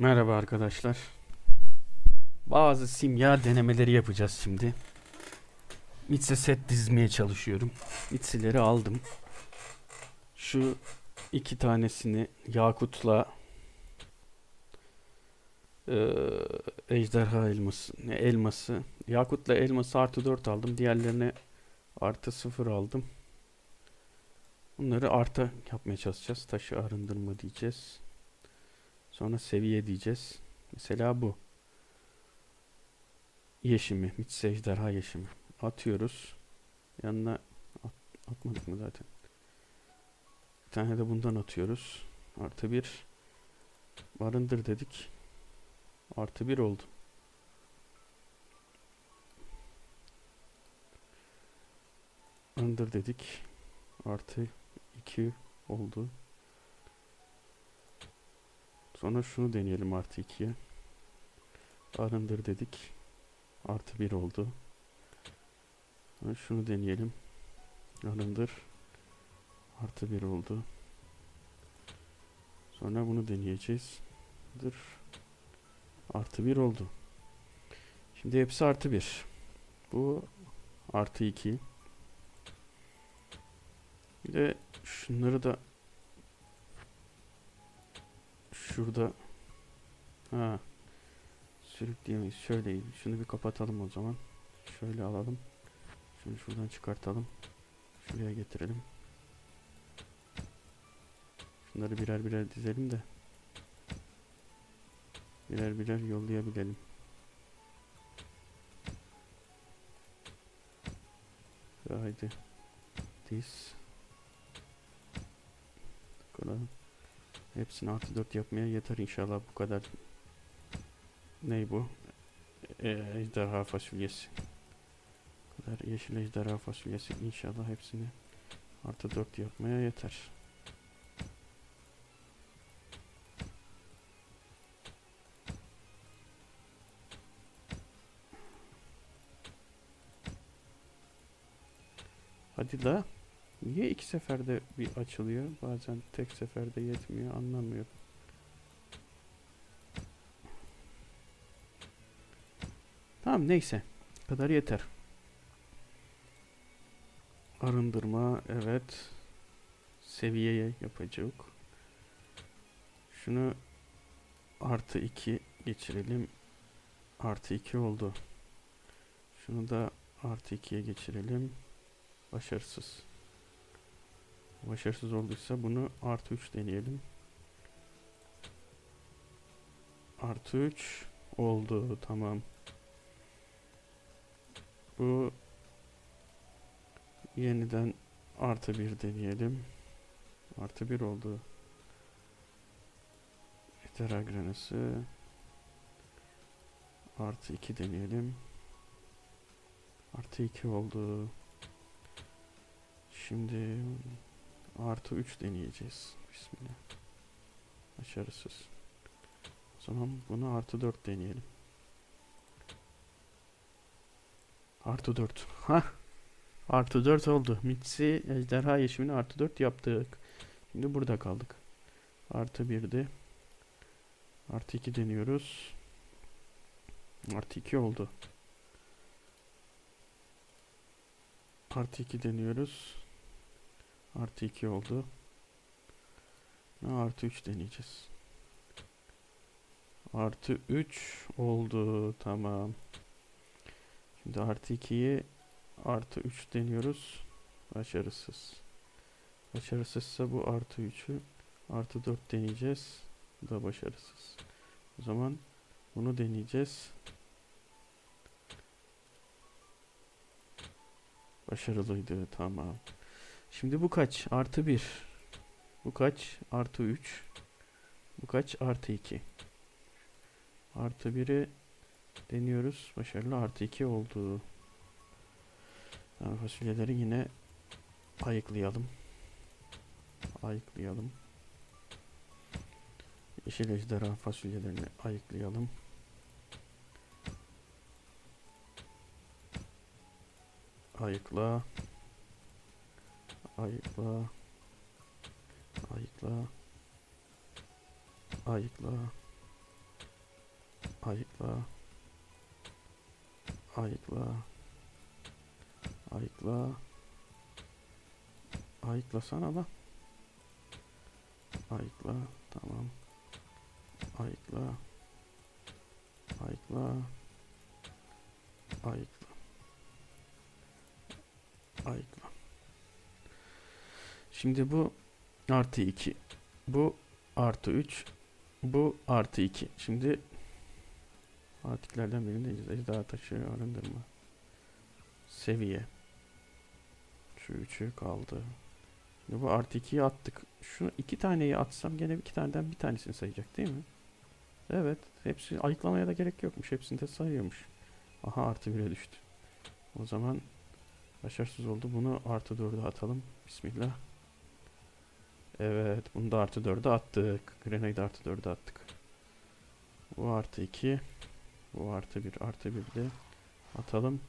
Merhaba arkadaşlar. Bazı simya denemeleri yapacağız şimdi. Mitse set dizmeye çalışıyorum. Mitsileri aldım. Şu iki tanesini Yakut'la eee ejderha elması, elması. Yakut'la elması artı 4 aldım. Diğerlerine artı 0 aldım. Bunları artı yapmaya çalışacağız. Taşı arındırma diyeceğiz. Sonra seviye diyeceğiz. Mesela bu. Yeşimi. Mitse ejderha yeşimi. Atıyoruz. Yanına at, atmadık mı zaten? Bir tane de bundan atıyoruz. Artı bir. Barındır dedik. Artı bir oldu. Barındır dedik. Artı iki oldu. Sonra şunu deneyelim artı 2'ye. Arındır dedik. Artı 1 oldu. Sonra şunu deneyelim. Arındır. Artı 1 oldu. Sonra bunu deneyeceğiz. Dır. Artı 1 oldu. Şimdi hepsi artı 1. Bu artı 2. Bir de şunları da şurada ha sürükleyemeyiz. Şöyle şunu bir kapatalım o zaman. Şöyle alalım. Şunu şuradan çıkartalım. Şuraya getirelim. Şunları birer birer dizelim de birer birer yollayabilelim. Haydi. Diz. Bakalım. Hepsini artı 4 yapmaya yeter inşallah bu kadar. Ney bu? Ee, ejderha fasulyesi. Bu kadar yeşil ejderha fasulyesi inşallah hepsini artı 4 yapmaya yeter. Hadi la. Niye iki seferde bir açılıyor? Bazen tek seferde yetmiyor. Anlamıyorum. Tamam neyse. Kadar yeter. Arındırma evet. Seviyeye yapacak. Şunu artı 2 geçirelim. Artı 2 oldu. Şunu da artı 2'ye geçirelim. Başarısız. Başarısız olduysa bunu artı 3 deneyelim. Artı 3 oldu. Tamam. Bu yeniden artı 1 deneyelim. Artı 1 oldu. Ejderha granası. Artı 2 deneyelim. Artı 2 oldu. Şimdi Artı 3 deneyeceğiz. Bismillah. Başarısız. O zaman bunu artı 4 deneyelim. Artı 4. Ha. Artı 4 oldu. Mitsi ejderha yeşimini artı 4 yaptık. Şimdi burada kaldık. Artı 1'di. Artı 2 deniyoruz. Artı 2 oldu. Artı 2 deniyoruz. Artı 2 oldu. Ne artı 3 deneyeceğiz. Artı 3 oldu. Tamam. Şimdi artı 2'yi artı 3 deniyoruz. Başarısız. Başarısızsa bu artı 3'ü artı 4 deneyeceğiz. Bu da başarısız. O zaman bunu deneyeceğiz. Başarılıydı. Tamam. Şimdi bu kaç? Artı 1. Bu kaç? Artı 3. Bu kaç? Artı 2. Artı 1'i deniyoruz. Başarılı artı 2 oldu. Yani fasulyeleri yine ayıklayalım. Ayıklayalım. Yeşil ejderha fasulyelerini ayıklayalım. Ayıkla. Ayıkla. Ayıkla. Ayıkla. Ayıkla. Ayıkla. Ayıkla. Ayıklasana lan. Ayıkla. Tamam. Ayıkla. Ayıkla. Ayıkla. Ayıkla. Şimdi bu artı 2. Bu artı 3. Bu artı 2. Şimdi artiklerden birindeyiz. Ejderha taşı arındırma. Seviye. Şu üçü kaldı. Şimdi bu artı 2'yi attık. Şu iki taneyi atsam gene iki taneden bir tanesini sayacak değil mi? Evet. Hepsi ayıklamaya da gerek yokmuş. Hepsini de sayıyormuş. Aha artı 1'e düştü. O zaman başarısız oldu. Bunu artı 4'e atalım. Bismillah. Evet. Bunu da artı 4'e attık. Grenade artı 4'e attık. Bu artı 2. Bu artı 1. Artı 1 de atalım.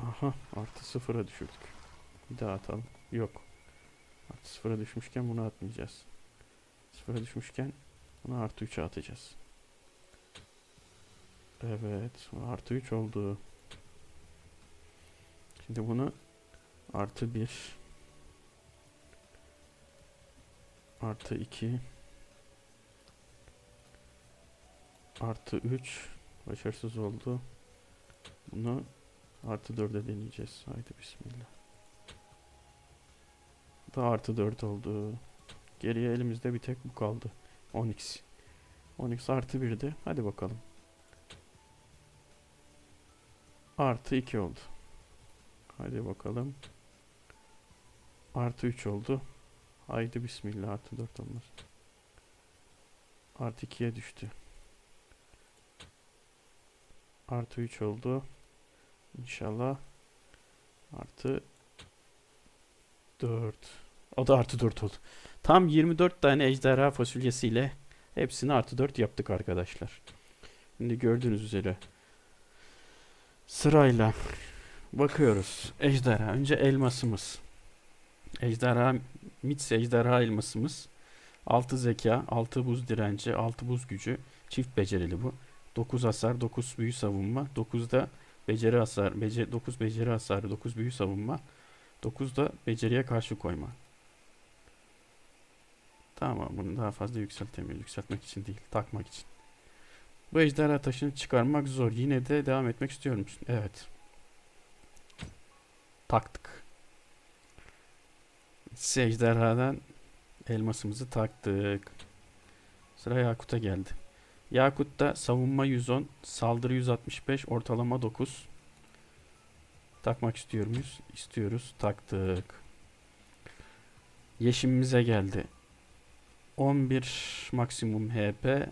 Aha. Artı 0'a düşürdük. Bir daha atalım. Yok. Artı 0'a düşmüşken bunu atmayacağız. 0'a düşmüşken bunu artı 3'e atacağız. Evet. Artı 3 oldu. Şimdi bunu artı 1 artı 2 artı 3 başarısız oldu. Bunu artı 4'e deneyeceğiz. Haydi bismillah. Da artı 4 oldu. Geriye elimizde bir tek bu kaldı. 10x. 10x artı 1'di. Hadi bakalım. Artı 2 oldu. Hadi bakalım. Artı 3 oldu. Haydi bismillah artı 4 olmaz. Artı 2'ye düştü. Artı 3 oldu. İnşallah. Artı 4. O da artı 4 oldu. Tam 24 tane ejderha fasulyesiyle hepsini artı 4 yaptık arkadaşlar. Şimdi gördüğünüz üzere sırayla bakıyoruz. Ejderha. Önce elmasımız. Ejderha Mits ejderha elmasımız. 6 zeka, 6 buz direnci, 6 buz gücü. Çift becerili bu. 9 hasar, 9 büyü savunma. 9'da beceri hasar, bece 9 beceri hasarı, 9 büyü savunma. 9 da beceriye karşı koyma. Tamam bunu daha fazla yükseltemiyoruz. Yükseltmek için değil, takmak için. Bu ejderha taşını çıkarmak zor. Yine de devam etmek istiyorum. Evet. Taktık. Size ejderhadan elmasımızı taktık. Sıra Yakut'a geldi. Yakut'ta savunma 110, saldırı 165, ortalama 9. Takmak istiyor muyuz? İstiyoruz. Taktık. Yeşimimize geldi. 11 maksimum HP,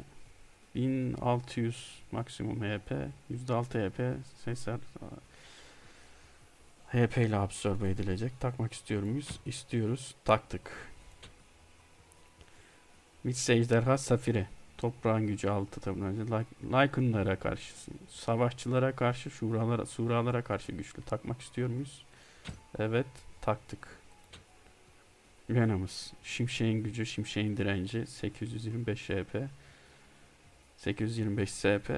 1600 maksimum HP, %6 HP, sesler HP ile absorbe edilecek. Takmak istiyor muyuz? İstiyoruz. Taktık. Mitse ejderha safire. Toprağın gücü 6 tabi. Lycan'lara karşı, savaşçılara karşı, şuralara, suralara karşı güçlü. Takmak istiyor muyuz? Evet, taktık. Venomous. Şimşeğin gücü, şimşeğin direnci 825 HP. 825 SP.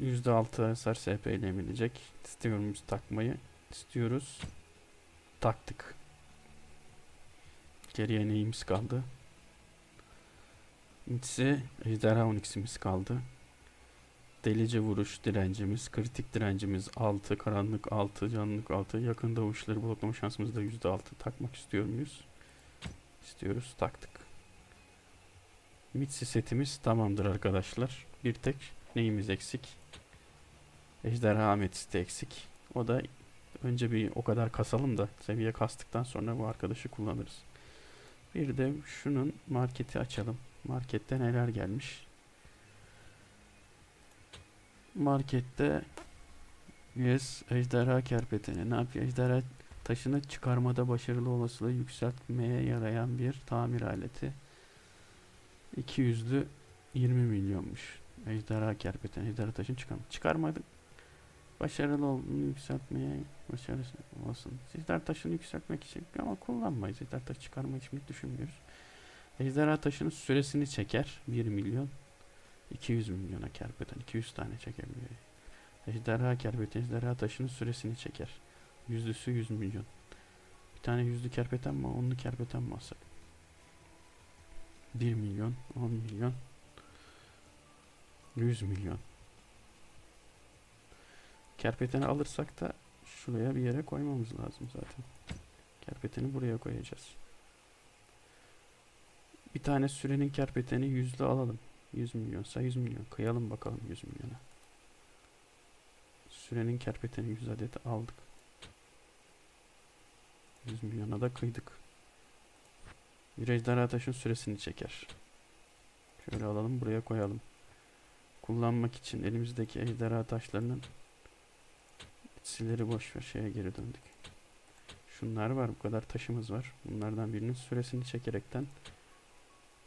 %6 hasar SP ile emilecek. İstiyoruz takmayı. İstiyoruz. Taktık. Geriye neyimiz kaldı? İkisi ejderha 12'simiz kaldı. Delice vuruş direncimiz, kritik direncimiz 6, karanlık 6, canlılık 6, yakında vuruşları bloklama şansımız da %6. Takmak istiyor muyuz? İstiyoruz, taktık. Mitsi setimiz tamamdır arkadaşlar. Bir tek neyimiz eksik? Ejderha ametisti eksik. O da önce bir o kadar kasalım da seviye kastıktan sonra bu arkadaşı kullanırız. Bir de şunun marketi açalım. Markette neler gelmiş? Markette Yes, ejderha kerpeteni. Ne yapıyor? Ejderha taşını çıkarmada başarılı olasılığı yükseltmeye yarayan bir tamir aleti. 200'lü 20 milyonmuş. Ejderha kerpeteni. Ejderha taşını çıkarma. Çıkarmadık. Başarılı olduğunu yükseltmeye başarısı olsun. Ejderha taşını yükseltmek için ama kullanmayız. Ejderha taşı çıkarmayı hiç mi düşünmüyoruz. Ejderha taşının süresini çeker. 1 milyon. 200 milyona kerpeten 200 tane çekebiliyor. Ejderha kerpeten ejderha taşının süresini çeker. Yüzlüsü 100 milyon. Bir tane yüzlü kerpeten mi? Onlu kerpeten mi alsak? 1 milyon, 10 milyon, 100 milyon. Kerpeteni alırsak da şuraya bir yere koymamız lazım zaten. Kerpeteni buraya koyacağız. Bir tane sürenin kerpeteni yüzlü alalım. 100 milyonsa 100 milyon. Kıyalım bakalım 100 milyona. Sürenin kerpeteni 100 adet aldık. 100 milyona da kıydık. Bir ejderha taşın süresini çeker. Şöyle alalım buraya koyalım. Kullanmak için elimizdeki ejderha taşlarının etsileri boş ver şeye geri döndük. Şunlar var bu kadar taşımız var. Bunlardan birinin süresini çekerekten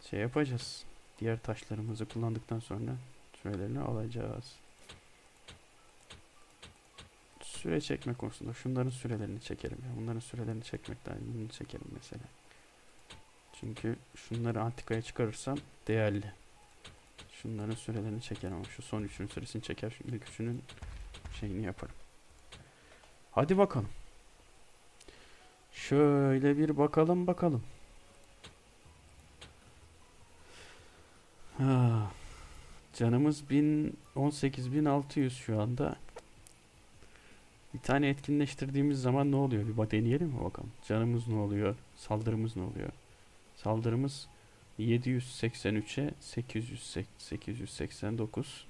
şey yapacağız. Diğer taşlarımızı kullandıktan sonra sürelerini alacağız. Süre çekme konusunda şunların sürelerini çekelim ya. Bunların sürelerini çekmekten bunu çekelim mesela. Çünkü şunları antikaya çıkarırsam değerli. Şunların sürelerini çekerim ama şu son üçünün süresini çeker. İlk üçünün şeyini yaparım. Hadi bakalım. Şöyle bir bakalım bakalım. Ha. Canımız 1000 18600 şu anda. Bir tane etkinleştirdiğimiz zaman ne oluyor? Bir bak deneyelim mi bakalım. Canımız ne oluyor? Saldırımız ne oluyor? Saldırımız 783'e 800 889.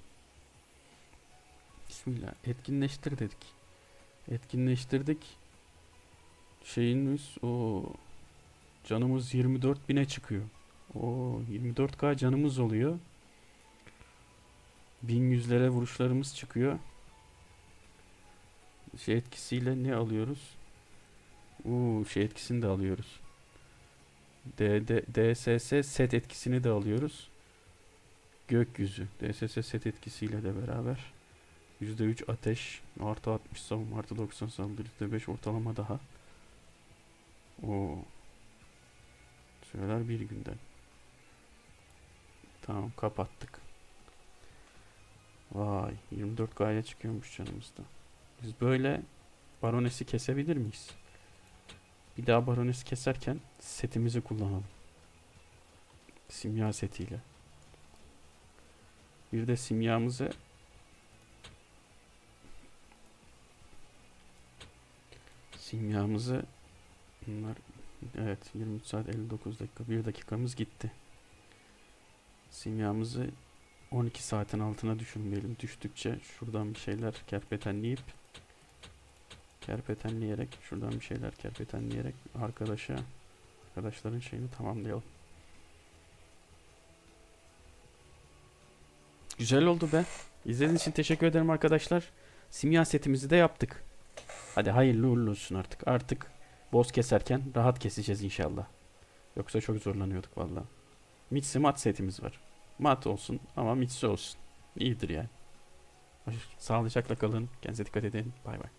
Bismillah. Etkinleştir dedik. Etkinleştirdik. Şeyimiz o canımız 24 bine çıkıyor. O 24k canımız oluyor. 1100'lere vuruşlarımız çıkıyor. Şey etkisiyle ne alıyoruz? Uuu şey etkisini de alıyoruz. D, D, DSS set etkisini de alıyoruz. Gökyüzü. DSS set etkisiyle de beraber. %3 ateş. Artı 60 savunma. Artı 90 saldırı. %5 ortalama daha. O Süreler bir günden. Tamam kapattık. Vay 24 gaye çıkıyormuş canımızda. Biz böyle baronesi kesebilir miyiz? Bir daha baronesi keserken setimizi kullanalım. Simya setiyle. Bir de simyamızı simyamızı bunlar evet 23 saat 59 dakika 1 dakikamız gitti. Simyamızı 12 saatin altına düşürmeyelim. Düştükçe şuradan bir şeyler kerpetenleyip kerpetenleyerek şuradan bir şeyler kerpetenleyerek arkadaşa arkadaşların şeyini tamamlayalım. Güzel oldu be. İzlediğiniz için teşekkür ederim arkadaşlar. Simya setimizi de yaptık. Hadi hayırlı uğurlu olsun artık. Artık boss keserken rahat keseceğiz inşallah. Yoksa çok zorlanıyorduk valla. Mitsi mat setimiz var. Mat olsun ama mitsi olsun. İyidir yani. Sağlıcakla kalın. Kendinize dikkat edin. Bay bay.